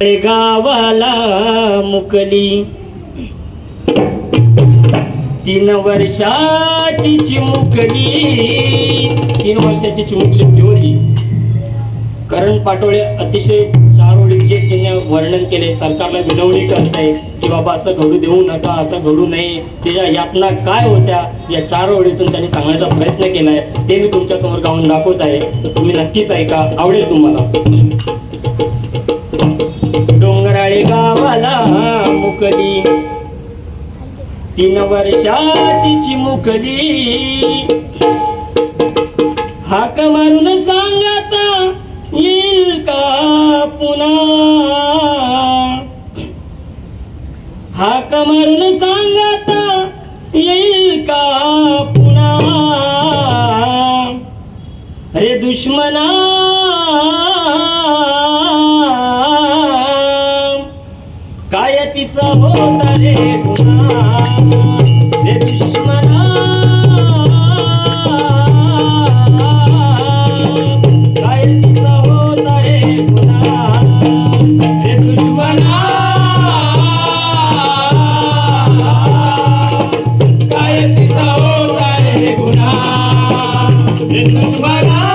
गावाला मुकली. तीन वर्षाची चिमुकली. तीन वर्षाची चिमुकली होती करण पाटोळे अतिशय चारोळीचे तिने वर्णन केले. सरकारला विनवणी करताय की बाबा असं घडू देऊ नका असं घडू नये. तिच्या यातना काय होत्या या चार ओळीतून त्यांनी सांगण्याचा प्रयत्न केलाय. ते मी तुमच्यासमोर गाऊन दाखवत आहे. तर तुम्ही नक्कीच ऐका आवडेल तुम्हाला. गावाला मुकली. तीन वर्षाची चिमुकली. हाक मारून सांगता येईल का पुन्हा? हाक मारून सांगता येईल का पुन्हा? रे दुश्मना तिचा होता रे गुन्हा रे दुश्मना काय तिचा होता रे गुन्हा रे दुश्मना काय तिचा होता रे गुन्हा रे दुश्मना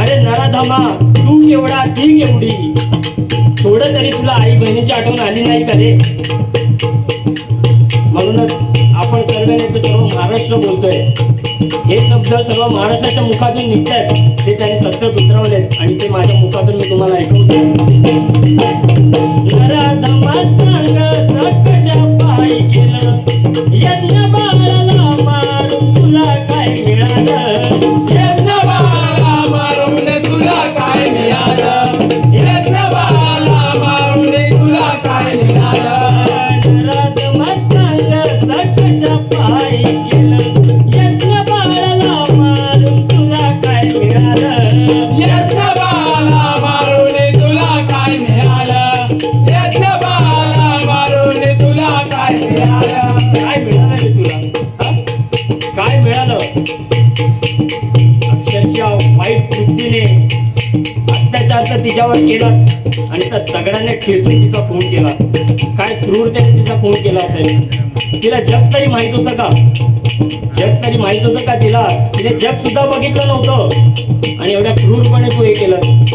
अरे नराधमा तू केवढा ती केवढी थोडं तरी तुला आई बहिणीची आठवण आली नाही का रे? म्हणूनच आपण सर्व नेते सर्व महाराष्ट्र बोलतोय. हे शब्द सर्व महाराष्ट्राच्या मुखातून निघत ते त्यांनी सतत उतरवलेत आणि ते माझ्या मुखातून मी तुम्हाला ऐकवतो नराधमा सांग सकशा पायी केलं यज्ञ बाळाला मारून तुला काय मिळालं? काय मिळालं? अक्षरशः वाईट बुद्धीने अत्याचार तर तिच्यावर केलास आणि त्या दगडाने ठेचून तिचा फोन केला. काय क्रूरतेने तिचा फोन केला असेल? तिला जग तरी माहीत होतं का? जग तरी माहीत होतं का तिला? तिने जग सुद्धा बघितलं नव्हतं. आणि एवढ्या क्रूरपणे तू हे केलंस.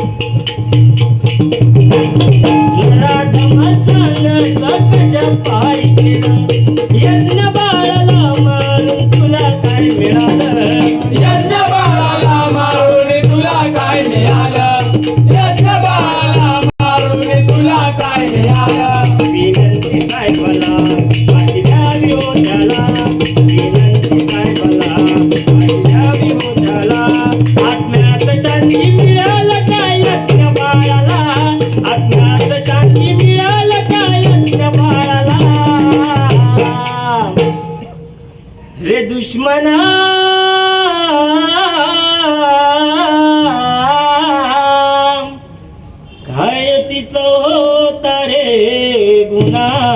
दुश्मना! काय तिचा होता रे गुन्हा?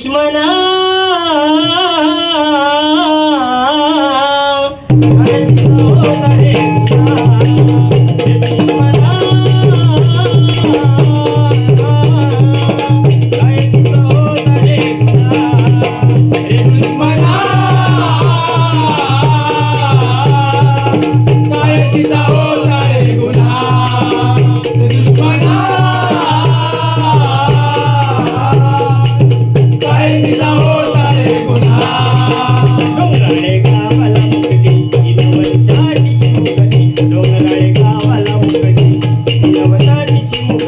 दुश्मना